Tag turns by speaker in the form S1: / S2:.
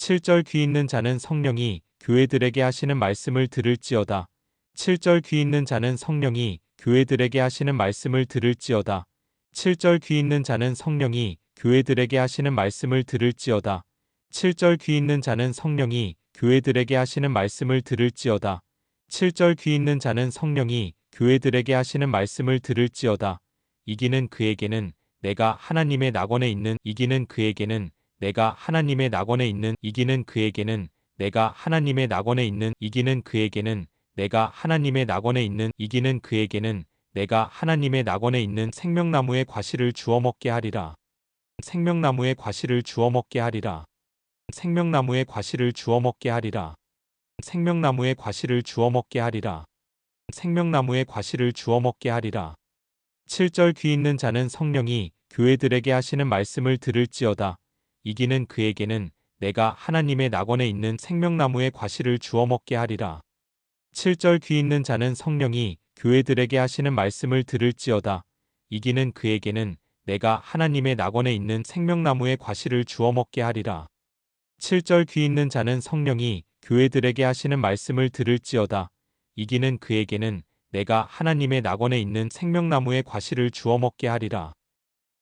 S1: 7절 귀 있는 자는 성령이 교회들에게 하시는 말씀을 들을지어다. 7절 귀 있는 자는 성령이 교회들에게 하시는 말씀을 들을지어다. 7절 귀 있는 자는 성령이 교회들에게 하시는 말씀을 들을지어다. 7절 귀 있는 자는 성령이 교회들에게 하시는 말씀을 들을지어다. 7절 귀 있는 자는 성령이 교회들에게 하시는 말씀을 들을지어다. 이기는 그에게는 내가 하나님의 낙원에 있는 이기는 그에게는 내가 하나님의 낙원에 있는 이기는 그에게는 내가 하나님의 낙원에 있는 이기는 그에게는 내가 하나님의 낙원에 있는 이기는 그에게는 내가 하나님의 낙원에 있는 생명나무의 과실을 주워 먹게 하리라. 생명나무의 과실을 주워 먹게 하리라. 생명나무의 과실을 주워 먹게 하리라. 생명나무의 과실을 주워 먹게 하리라. 생명나무의 과실을 주워 먹게 하리라. 7절 귀 있는 자는 성령이 교회들에게 하시는 말씀을 들을지어다. 이기는 그에게는 내가 하나님의 낙원에 있는 생명나무의 과실을 주워 먹게 하리라. 7절 귀 있는 자는 성령이 교회들에게 하시는 말씀을 들을지어다. 이기는 그에게는 내가 하나님의 낙원에 있는 생명나무의 과실을 주워 먹게 하리라. 7절 귀 있는 자는 성령이 교회들에게 하시는 말씀을 들을지어다. 이기는 그에게는 내가 하나님의 낙원에 있는 생명나무의 과실을 주워 먹게 하리라.